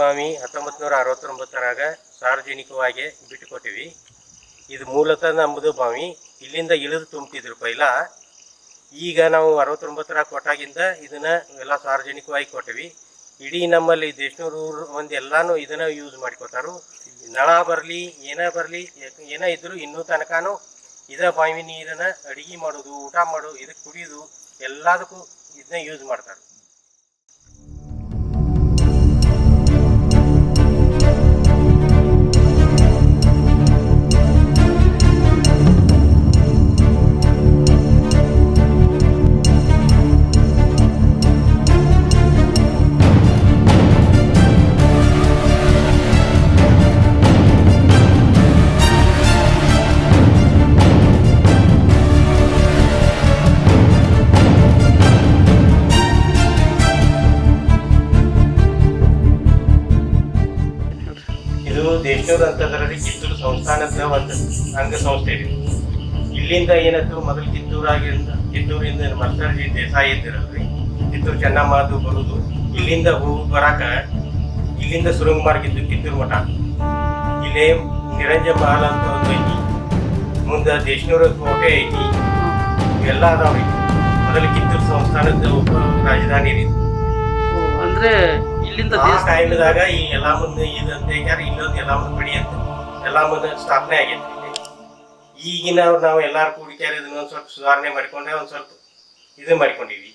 ಬಾವಿ ಹತ್ತೊಂಬತ್ತು ನೂರ ಅರವತ್ತೊಂಬತ್ತರಾಗ ಸಾರ್ವಜನಿಕವಾಗಿ ಬಿಟ್ಟುಕೊಟ್ಟಿವಿ. ಇದು ಮೂಲತಃ ನಮ್ಮದು ಬಾವಿ ಇಲ್ಲಿಂದ ಇಳಿದು ತುಂಬ್ತಿದ್ರು ಪೈಲ. ಈಗ ನಾವು ಅರವತ್ತೊಂಬತ್ತರ ಕೊಟ್ಟಾಗಿಂದ ಇದನ್ನ ಎಲ್ಲ ಸಾರ್ವಜನಿಕವಾಗಿ ಕೊಟ್ಟಿವಿ. ಇಡೀ ನಮ್ಮಲ್ಲಿ ದೇಶನೂರು ಮಂದಿ ಎಲ್ಲಾನು ಇದನ್ನ ಯೂಸ್ ಮಾಡ್ಕೋತಾರು ನಳ ಬರಲಿ, ಏನೇ ಬರಲಿ, ಏನೇ ಇದ್ರು ಇನ್ನೂ ತನಕನೂ ಇದ ಬಾವಿ ನೀರನ್ನ ಅಡಿಗೆ ಮಾಡೋದು, ಊಟ ಮಾಡೋದು ಇದಕ್ಕೆ ಕುಡಿಯೋದು ಎಲ್ಲದಕ್ಕೂ ಇದನ್ನ ಯೂಸ್ ಮಾಡ್ತಾರೆ. ಇದು ದೇಶದ ಕಿತ್ತೂರು ಸಂಸ್ಥಾನದ ಒಂದು ಅಂಗ ಸಂಸ್ಥೆ ಇದೆ. ಇಲ್ಲಿಂದ ಏನಾಯ್ತು? ಮೊದಲು ಕಿತ್ತೂರಾಗಿಂದ, ಕಿತ್ತೂರಿಂದ ಮಲ್ಸರ್ಜಿ ದೇಸಾಯಿ ಇದ್ದಿರಲ್ರಿ ಕಿತ್ತೂರು ಚೆನ್ನಮ್ಮದು ಬರುದು. ಇಲ್ಲಿಂದ ಹೋಗಿ ಬರಾಕ, ಇಲ್ಲಿಂದ ಸುರಂಗ ಮಾರ್ಗ ಇದ್ದು ಕಿತ್ತೂರು ಮಠ. ಇಲ್ಲೇ ನಿರಂಜ ಮಹಲ್ ಅಂತ ಒಂದು ಐತಿ. ಮುಂದೆ ದೇಶನೂರ ಕೋಟೆ ಐತಿ. ಇವೆಲ್ಲ ಅದಾವ್ರಿ. ಮೊದಲು ಕಿತ್ತೂರು ಸಂಸ್ಥಾನದ ರಾಜಧಾನಿ ಅಂದ್ರೆ ಇಲ್ಲಿಂದ ಟೈಮ್ದಾಗ ಈ ಎಲ್ಲಾ ಮುಂದೆ ಅಂತ ಹೇಳ್ಯಾರ ಇಲ್ಲೊಂದು ಎಲ್ಲಾ ಮುಂದೆ ಬಿಡಿ ಅಂತ ಎಲ್ಲಾ ಮುಂದೆ ಸ್ಥಾಪನೆ ಆಗೈತಿ ಈಗಿನ ನಾವು ಎಲ್ಲಾರು ಕೂಡಿಕ್ಯಾರ ಇದನ್ನ ಒಂದ್ ಸ್ವಲ್ಪ ಸುಧಾರಣೆ ಮಾಡ್ಕೊಂಡ್ರೆ ಒಂದ್ ಸ್ವಲ್ಪ ಇದು ಮಾಡ್ಕೊಂಡಿವಿ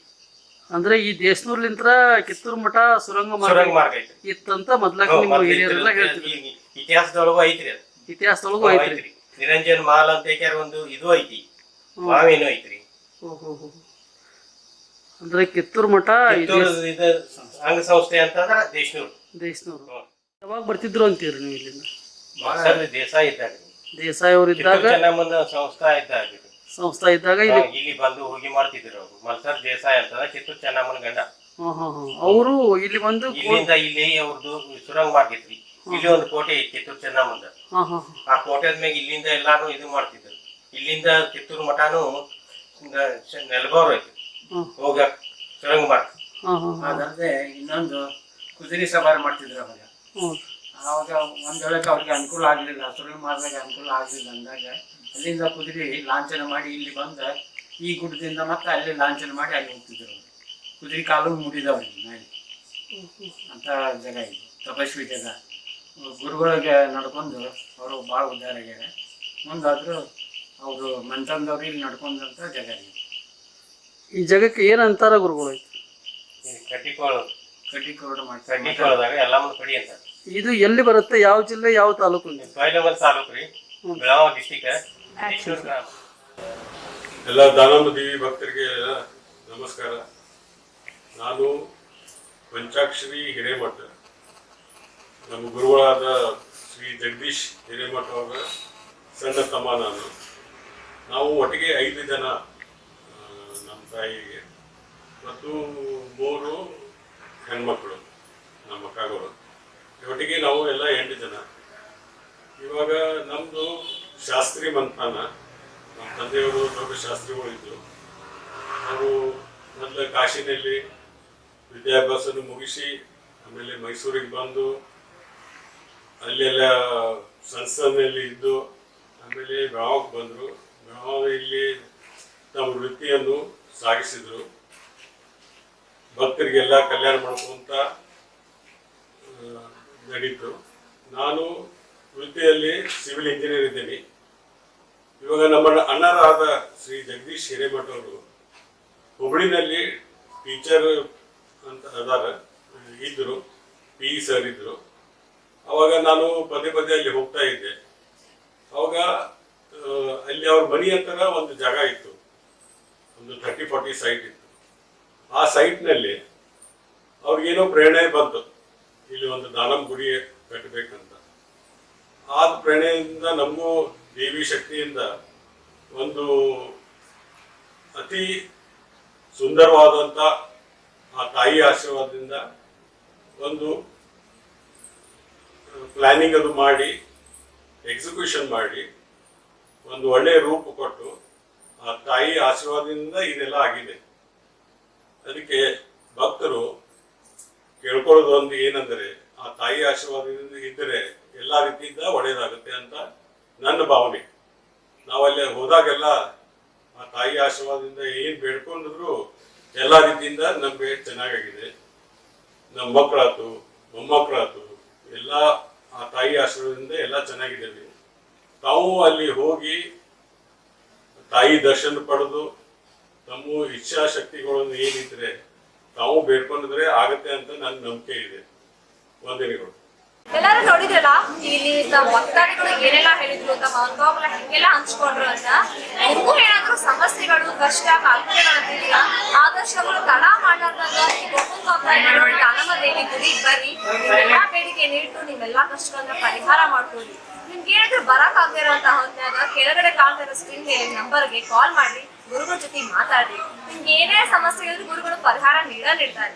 ಅಂದ್ರೆ ಈ ದೇಶನೂರ್ಲಿಂತ ಕಿತ್ತೂರು ಮಠ ಸುರಂಗ ಸುರಂಗ ಮಾರ್ಗ ಮಾರ್ಗ ಐತಿ ಇತ್ತಂತ ಮೊದ್ಲಾಗ ನಿಮ್ಮ ಮೊದ್ಲು ಹಿರಿಯರೆಲ್ಲ ಹೇಳ್ತಿದ್ರು. ಈ ಇತಿಹಾಸದೊಳಗೂ ಐತ್ರಿ ಅದು. ಇತಿಹಾಸದೊಳಗೂ ಐತ್ರಿ. ನಿರಂಜನ್ ಮಾಲ್ ಅಂತ ಒಂದು ಇದು ಐತಿ. ಮಾವೇನು ಐತ್ರಿ. ಓ, ಹೋ, ಹೋ. ಅಂದ್ರೆ ಕಿತ್ತೂರು ಮಠ ಈ ಕಿತ್ತೂರು ದೇಶ- ಇದು ಅಂಗ ಸಂಸ್ಥೆ ಅಂತಂದ್ರ ದೇಶನೂರು. ದೇಶನೂರು. ಯಾವಾಗ ಬರ್ತಿದ್ರು ಅಂತೀರಿ ನೀವು ಇಲ್ಲಿಂದ? ದೇಸಾಯಿ ಇದ್ದಾಗ ದೇಸಾಯಿ ಅವ್ರು ಇದ್ದಾಗ ಸಂಸ್ಥಾ ಇದ್ದಾಗ ಇದು. ಸಂಸ್ಥಾ ಇದ್ದಾಗ ಇಲ್ಲಿ ಬಂದು ಹೋಗಿ ಮಾಡ್ತಿದ್ರು ಅವರು. ಮಲ್ಸರ್ ದೇಸಾಯಿ ಅಂತಂದ್ರೆ ಕಿತ್ತೂರು ಚೆನ್ನಮ್ಮನ ಗಂಡ. ಅವರು ಇಲ್ಲಿ ಬಂದು ಇಲ್ಲಿಂದ ಇಲ್ಲಿ ಅವ್ರದ್ದು ಸುರಂಗ ಮಾಡ್ತಿದ್ರಿ ಇಲ್ಲಿ ಒಂದು ಕೋಟೆ ಐತಿ ಕಿತ್ತೂರು ಚೆನ್ನಮ್ಮಂದ. ಆ ಕೋಟೆದ ಮ್ಯಾಗ ಇಲ್ಲಿಂದ ಎಲ್ಲಾನು ಇದು ಮಾಡ್ತಿದ್ರು. ಇಲ್ಲಿಂದ ಕಿತ್ತೂರು ಮಠನು ನೆಲಗೌರ ಐತಿ. ಹ್ಮ್. ಹೋಗ ಸುರಂಗ ಮಾರ್ಗ ಹಾ ಹಾ ಹಾ. ಅದಲ್ಲದೆ ಇನ್ನೊಂದು ಕುದುರೆ ಸವಾರಿ ಮಾಡ್ತಿದ್ರು ಅವಾಗ. ಆವಾಗ ಒಂದ್ ಅವ್ರಿಗೆ ಅನುಕೂಲ ಆಗಲಿಲ್ಲ ಸುಳಿ ಮಾಡಿದಾಗ ಅನುಕೂಲ ಆಗಲಿಲ್ಲ ಅಂದಾಗ ಅಲ್ಲಿಂದ ಕುದುರೆ ಲಾಂಛನ ಮಾಡಿ ಇಲ್ಲಿ ಬಂದ ಈ ಗುಡ್ಡದಿಂದ ಮತ್ತೆ ಅಲ್ಲಿ ಲಾಂಛನ ಮಾಡಿ ಅಲ್ಲಿ ಹೋಗ್ತಿದ್ರು ಅವ್ರು. ಕುದುರೆ ಕಾಲು ಮುಡಿದವ್ರಿಗೆ ಮೇಲೆ ಅಂತ ಜಾಗ ಇದು ತಪಸ್ವಿ ಜಾಗ. ಗುರುಗಳಿಗೆ ನಡ್ಕೊಂಡು ಅವರು ಭಾಳ ಉದ್ಧಾರ ಆಗ್ಯಾರ. ಮುಂದಾದ್ರು ಅವರು ಮಂತಂದವ್ರು ಇಲ್ಲಿ ನಡ್ಕೊಂಡಂಥ ಜಾಗ ಇದು. ಈ ಜಗಕ್ಕೆ ಏನು ಅಂತಾರ ಗುರುಗಳು? ಇದು ಎಲ್ಲಿ ಬರುತ್ತೆ ಯಾವ ಜಿಲ್ಲೆ ಯಾವ ತಾಲೂಕು ಎಲ್ಲ ದಾನಮ್ಮ ದೇವಿ ಭಕ್ತರಿಗೆ ನಮಸ್ಕಾರ. ನಾನು ಪಂಚಾಕ್ಷರಿ ಹಿರೇಮಠ. ನಮ್ಮ ಗುರುಗಳಾದ ಶ್ರೀ ಜಗದೀಶ್ ಹಿರೇಮಠ ಅವರ ಸಣ್ಣ ತಮ್ಮ ನಾನು. ನಾವು ಒಟ್ಟಿಗೆ ಐದು ಜನ ತಾಯಿಗೆ. ಮತ್ತು ಮೂರು ಹೆಣ್ಮಕ್ಳು, ನಮ್ಮ ಅಕ್ಕಗಳು ಒಟ್ಟಿಗೆ ನಾವು ಎಲ್ಲ ಎಂಟು ಜನ. ಇವಾಗ ನಮ್ಮದು ಶಾಸ್ತ್ರಿ ಮಂಥಾನ. ನಮ್ಮ ತಂದೆಯವರು ದೊಡ್ಡ ಶಾಸ್ತ್ರಿಗಳು ಇದ್ದರು ನಾವು ಮೊದಲ ಕಾಶಿನಲ್ಲಿ ವಿದ್ಯಾಭ್ಯಾಸನ ಮುಗಿಸಿ, ಆಮೇಲೆ ಮೈಸೂರಿಗೆ ಬಂದು, ಅಲ್ಲೆಲ್ಲ ಸಂಸ್ಥಾನಲ್ಲಿ ಇದ್ದು, ಆಮೇಲೆ ಬೆಳಗಾವಿಗೆ ಬಂದರು. ಬೆಳಗಾವಿಯಲ್ಲಿ ತಮ್ಮ ವೃತ್ತಿಯನ್ನು ಸಾಗಿಸಿದರು. ಭಕ್ತರಿಗೆಲ್ಲ ಕಲ್ಯಾಣ ಮಾಡ್ಕೊಂತ ನಡೀತು ನಾನು ವೃತ್ತಿಯಲ್ಲಿ ಸಿವಿಲ್ ಇಂಜಿನಿಯರ್ ಇದ್ದೀನಿ. ಇವಾಗ ನಮ್ಮ ಅಣ್ಣರಾದ ಶ್ರೀ ಜಗದೀಶ್ ಹಿರೇಮಠ ಅವರು ಹುಬ್ಬಳ್ಳಿನಲ್ಲಿ ಟೀಚರ್ ಅಂತ ಅದಾರ ಇದ್ದರು ಪಿ ಇ ಸರ್ ಇದ್ದರು ಅವಾಗ ನಾನು ಪದೇ ಪದೇ ಅಲ್ಲಿ ಹೋಗ್ತಾ ಇದ್ದೆ. ಅವಾಗ ಅಲ್ಲಿ ಅವ್ರ ಮನೆ ಹತ್ರ ಒಂದು ಜಾಗ ಇತ್ತು. ಒಂದು ಥರ್ಟಿ ಫಾರ್ಟಿ ಸೈಟ್ ಇತ್ತು. ಆ ಸೈಟ್ನಲ್ಲಿ ಅವ್ರಿಗೇನೋ ಪ್ರೇರಣೆ ಬಂತು. ಇಲ್ಲಿ ಒಂದು ದಾನಂ ಗುಡಿ ಕಟ್ಟಬೇಕಂತ ಆ ಪ್ರೇರಣೆಯಿಂದ ನಮಗೂ ದೇವಿ ಶಕ್ತಿಯಿಂದ ಒಂದು ಅತಿ ಸುಂದರವಾದಂಥ ಆ ತಾಯಿ ಆಶೀರ್ವಾದದಿಂದ ಒಂದು ಪ್ಲಾನಿಂಗ್ ಅದು ಮಾಡಿ ಎಕ್ಸಿಕ್ಯೂಷನ್ ಮಾಡಿ, ಒಂದು ಒಳ್ಳೆಯ ರೂಪ ಕೊಟ್ಟು ಆ ತಾಯಿ ಆಶೀರ್ವಾದದಿಂದ ಇದೆಲ್ಲ ಆಗಿದೆ. ಅದಕ್ಕೆ ಭಕ್ತರು ಕೇಳ್ಕೊಳ್ಳೋದು ಒಂದು ಏನಂದರೆ, ಆ ತಾಯಿ ಆಶೀರ್ವಾದದಿಂದ ಇದ್ದರೆ ಎಲ್ಲ ರೀತಿಯಿಂದ ಒಳ್ಳೆಯದಾಗುತ್ತೆ ಅಂತ ನನ್ನ ಭಾವನೆ. ನಾವಲ್ಲಿ ಹೋದಾಗೆಲ್ಲ ಆ ತಾಯಿ ಆಶೀರ್ವಾದದಿಂದ ಏನು ಬೇಡ್ಕೊಂಡಿದ್ರು ಎಲ್ಲ ರೀತಿಯಿಂದ ನಮಗೆ ಚೆನ್ನಾಗಾಗಿದೆ. ನಮ್ಮ ಮಕ್ಕಳಾತು ಮೊಮ್ಮಕ್ಕಳಾತು ಎಲ್ಲ ಆ ತಾಯಿ ಆಶೀರ್ವಾದದಿಂದ ಎಲ್ಲ ಚೆನ್ನಾಗಿದ್ದೇವೆ ತಾವು ಅಲ್ಲಿ ಹೋಗಿ ತಾಯಿ ದರ್ಶನ ಪಡೆದು ತಮ್ಮ ಇಚ್ಛಾಶಕ್ತಿಗಳನ್ನು ಏನಿದ್ರೆ ತಾವು ಬೇಡ್ಕೊಂಡಿದ್ರೆ ಆಗತ್ತೆ ಅಂತ ನನ್ನ ನಂಬಿಕೆ ಇದೆ. ವಂದನೆಗಳು. ಎಲ್ಲರೂ ನೋಡಿದ್ರಲ್ಲ, ಇಲ್ಲಿ ನಮ್ಮ ಭಕ್ತಾದಿಗಳು ಏನೆಲ್ಲ ಹೇಳಿದ್ರು ತಮ್ಮ ಅನುಭವಗಳ ಹೆಂಗೆಲ್ಲ ಹಂಚ್ಕೊಂಡ್ರು ಅಂತ. ನಿಮಗೂ ಏನಾದ್ರು ಸಮಸ್ಯೆಗಳು, ಕಷ್ಟ ಕಾಲ್ಪನೆಗಳಿದ್ದೀರಾ ಆದರ್ಶಗಳು ತಡ ಮಾಡಾರ್ದಾಗ ಈ ಗೋಕುಲ್ ದಾನಮ್ಮ ದೇವಿ ಬರ್ರಿ ನಿಮ್ಮೆಲ್ಲಾ ಬೇಡಿಕೆ ನೀಟ್ಟು ನಿಮ್ಮೆಲ್ಲಾ ಕಷ್ಟಗಳನ್ನ ಪರಿಹಾರ ಮಾಡ್ಕೊಳ್ಳಿ ನಿಮ್ಗೆ ಏನಾದ್ರು ಬರಕ್ ಆಗದಿರೋಂತ ಹೊತ್ನ್ಯಾಗ ಕೆಳಗಡೆ ಕಾಣ್ತಿರೋ ಸ್ಕ್ರೀನ್ ಮೇಲೆ ನಂಬರ್ಗೆ ಕಾಲ್ ಮಾಡಿ ಗುರುಗಳ ಜೊತೆ ಮಾತಾಡ್ರಿ. ನಿಮ್ಗೆ ಏನೇ ಸಮಸ್ಯೆ ಇದ್ರೂ ಗುರುಗಳು ಪರಿಹಾರ ನೀಡ ನೀಡ್ತಾರೆ